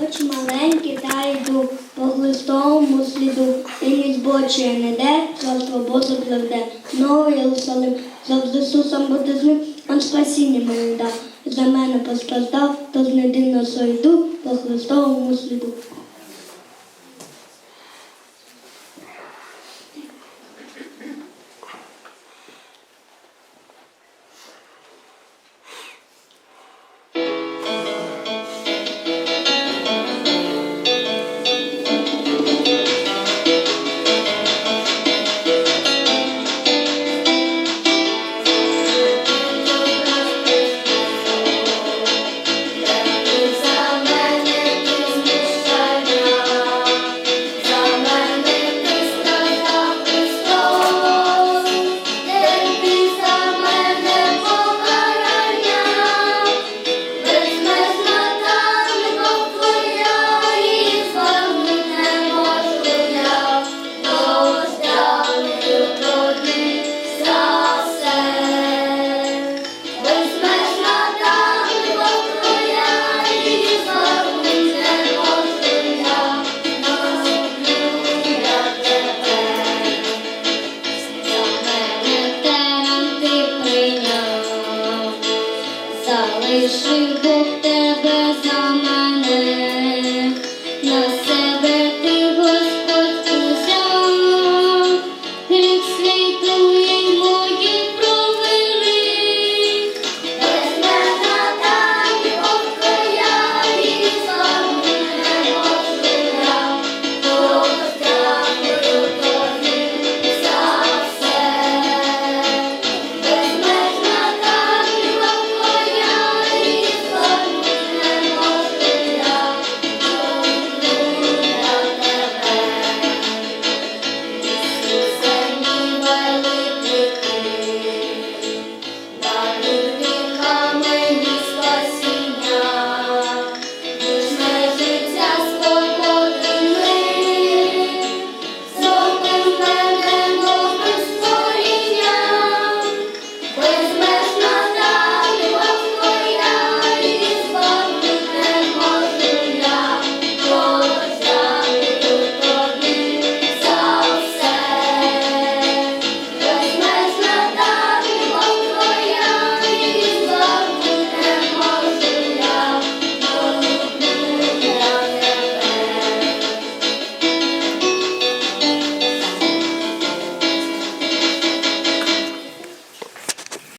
Хоч маленький, та йду по глистовому сліду, і ні збочує не де, за свободу пливде. Новий Єрусалим, завжди Ісусом буде з ним, он спасіння мені дав. За мене постраждав, то з недивно сойду по Христовому сліду.